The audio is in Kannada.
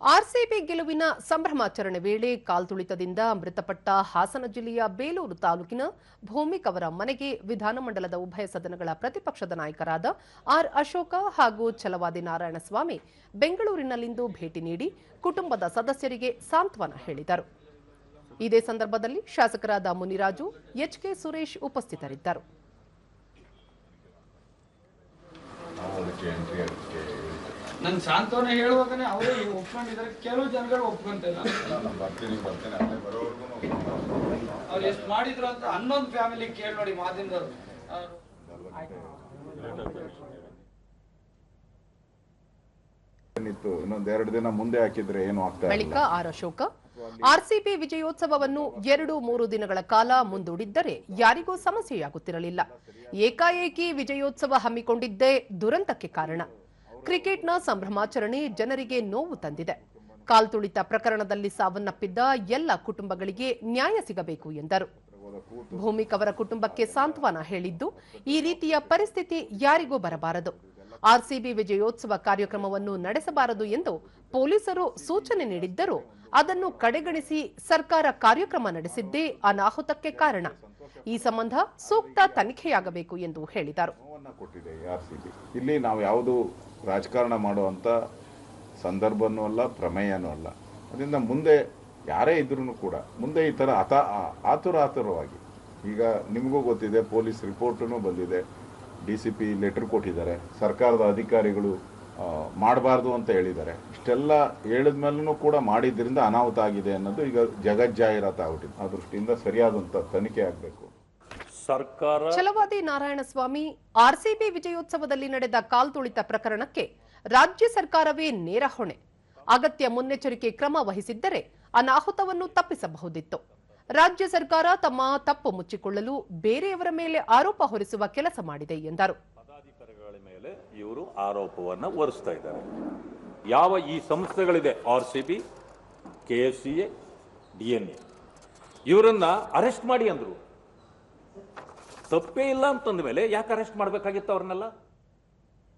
ಆರ್ಸಿಬಿ ಗೆಲುವಿನ ಸಂಭ್ರಮಾಚರಣೆ ವೇಳೆ ಕಾಲ್ತುಳಿತದಿಂದ ಮೃತಪಟ್ಟ ಹಾಸನ ಜಿಲ್ಲೆಯ ಬೇಲೂರು ತಾಲೂಕಿನ ಭೂಮಿಕ್ ಅವರ ಮನೆಗೆ ವಿಧಾನಮಂಡಲದ ಉಭಯ ಸದನಗಳ ಪ್ರತಿಪಕ್ಷದ ನಾಯಕರಾದ ಆರ್ ಅಶೋಕ ಹಾಗೂ ಛಲವಾದಿ ನಾರಾಯಣಸ್ವಾಮಿ ಬೆಂಗಳೂರಿನಲ್ಲಿಂದು ಭೇಟಿ ನೀಡಿ ಕುಟುಂಬದ ಸದಸ್ಯರಿಗೆ ಸಾಂತ್ವನ ಹೇಳಿದರು. ಇದೇ ಸಂದರ್ಭದಲ್ಲಿ ಶಾಸಕರಾದ ಮುನಿರಾಜು, ಎಚ್ಕೆ ಸುರೇಶ್ ಉಪಸ್ಥಿತರಿದ್ದರು. ನನ್ ಸಾಂತ್ವನ ಹೇಳುವಾಗನೇ ಅವರೇ ಒಪ್ಕೊಂಡಿದ್ದಾರೆ. ಕೆಲವು ಜನಗಳು ಒಪ್ಕೊಂತಿಲ್ಲ ನಾನು ಬರ್ತೀನಿ ಬರ್ತೀನಿ ಅಲ್ಲೇ ಬರೋವರೆಗೂ ಅವ್ರು ಎಷ್ಟು ಮಾಡಿದ್ರು ಅಂತ ಹನ್ನೊಂದು ಫ್ಯಾಮಿಲಿ ಕೇಳಿ ನೋಡಿ ಮಾತಿಂದ ಇನ್ನೊಂದ್ ಎರಡು ದಿನ ಮುಂದೆ ಹಾಕಿದ್ರೆ ಏನು ಆಗ್ತಾ ಬಳಿಕ ಆರ್ ಅಶೋಕ ಆರ್ಸಿಬಿ ವಿಜಯೋತ್ಸವವನ್ನು ಎರಡು ಮೂರು ದಿನಗಳ ಕಾಲ ಮುಂದೂಡಿದ್ದರೆ ಯಾರಿಗೂ ಸಮಸ್ಯೆಯಾಗುತ್ತಿರಲಿಲ್ಲ. ಏಕಾಏಕಿ ವಿಜಯೋತ್ಸವ ಹಮ್ಮಿಕೊಂಡಿದ್ದೇ ದುರಂತಕ್ಕೆ ಕಾರಣ. ಕ್ರಿಕೆಟ್ನ ಸಂಭ್ರಮಾಚರಣೆ ಜನರಿಗೆ ನೋವು ತಂದಿದೆ. ಕಾಲ್ತುಳಿತ ಪ್ರಕರಣದಲ್ಲಿ ಸಾವನ್ನಪ್ಪಿದ್ದ ಎಲ್ಲ ಕುಟುಂಬಗಳಿಗೆ ನ್ಯಾಯ ಸಿಗಬೇಕು ಎಂದರು. ಭೂಮಿಕ್ ಅವರ ಕುಟುಂಬಕ್ಕೆ ಸಾಂತ್ವನ ಹೇಳಿದ್ದು, ಈ ರೀತಿಯ ಪರಿಸ್ಥಿತಿ ಯಾರಿಗೂ ಬರಬಾರದು. ಆರ್ಸಿಬಿ ವಿಜಯೋತ್ಸವ ಕಾರ್ಯಕ್ರಮವನ್ನು ನಡೆಸಬಾರದು ಎಂದು ಪೊಲೀಸರು ಸೂಚನೆ ನೀಡಿದ್ದರೂ. ಅದನ್ನು ಕಡೆಗಣಿಸಿ ಸರ್ಕಾರ ಕಾರ್ಯಕ್ರಮ ನಡೆಸಿದ್ದೇ ಅನಾಹುತಕ್ಕೆ ಕಾರಣ. ಈ ಸಂಬಂಧ ಸೂಕ್ತ ತನಿಖೆಯಾಗಬೇಕು ಎಂದು ಹೇಳಿದರು. ಇಲ್ಲಿ ನಾವು ಯಾವುದು ರಾಜಕಾರಣ ಮಾಡುವಂತ ಸಂದರ್ಭನೂ ಅಲ್ಲ, ಪ್ರಮೇಯನೂ ಅಲ್ಲ. ಅದರಿಂದ ಮುಂದೆ ಯಾರೇ ಇದ್ರೂ ಕೂಡ, ಮುಂದೆ ಈ ಥರ ಅತ ಆತುರ ಆತುರವಾಗಿ ಈಗ ನಿಮಗೂ ಗೊತ್ತಿದೆ, ಪೊಲೀಸ್ ರಿಪೋರ್ಟೂ ಬಂದಿದೆ. ಡಿ ಸಿ ಪಿ ಲೆಟರ್ ಕೊಟ್ಟಿದ್ದಾರೆ. ಸರ್ಕಾರದ ಅಧಿಕಾರಿಗಳು ಮಾಡಬಾರ್ದು ಅಂತ ಹೇಳಿದ್ದಾರೆ. ಇಷ್ಟೆಲ್ಲ ಹೇಳಿದ ಮೇಲೂ ಕೂಡ ಮಾಡಿದ್ರಿಂದ ಅನಾಹುತ ಆಗಿದೆ ಅನ್ನೋದು ಈಗ ಜಗಜ್ಜಾಹಿರಾತ ಆಗ್ಬಿಟ್ಟಿದೆ. ಆ ದೃಷ್ಟಿಯಿಂದ ಸರಿಯಾದಂಥ ತನಿಖೆ ಆಗಬೇಕು. ಸರ್ಕಾರ ಛಲವಾದಿ ನಾರಾಯಣಸ್ವಾಮಿ ಆರ್ಸಿಬಿ ವಿಜಯೋತ್ಸವದಲ್ಲಿ ನಡೆದ ಕಾಲ್ತುಳಿತ ಪ್ರಕರಣಕ್ಕೆ ರಾಜ್ಯ ಸರ್ಕಾರವೇ ನೇರ ಹೊಣೆ. ಅಗತ್ಯ ಮುನ್ನೆಚ್ಚರಿಕೆ ಕ್ರಮ ವಹಿಸಿದ್ದರೆ ಅನಾಹುತವನ್ನು ತಪ್ಪಿಸಬಹುದಿತ್ತು. ರಾಜ್ಯ ಸರ್ಕಾರ ತಮ್ಮ ತಪ್ಪು ಮುಚ್ಚಿಕೊಳ್ಳಲು ಬೇರೆಯವರ ಮೇಲೆ ಆರೋಪ ಹೊರಿಸುವ ಕೆಲಸ ಮಾಡಿದೆ ಎಂದರು. ಪದಾಧಿಕಾರಿಗಳ ಮೇಲೆ ಇವರು ಆರೋಪವನ್ನು ಹೊರಿಸ್ತಾ ಇದ್ದಾರೆ. ಯಾವ ಈ ಸಂಸ್ಥೆಗಳಿದೆ, R C B, K S C A, D N A, ಇವರನ್ನ ಅರೆಸ್ಟ್ ಮಾಡಿ ಅಂದ್ರು. ತಪ್ಪೇ ಇಲ್ಲ ಅಂತಂದ ಮೇಲೆ ಯಾಕೆ ಅರೆಸ್ಟ್ ಮಾಡಬೇಕಾಗಿತ್ತು ಅವ್ರನ್ನೆಲ್ಲ?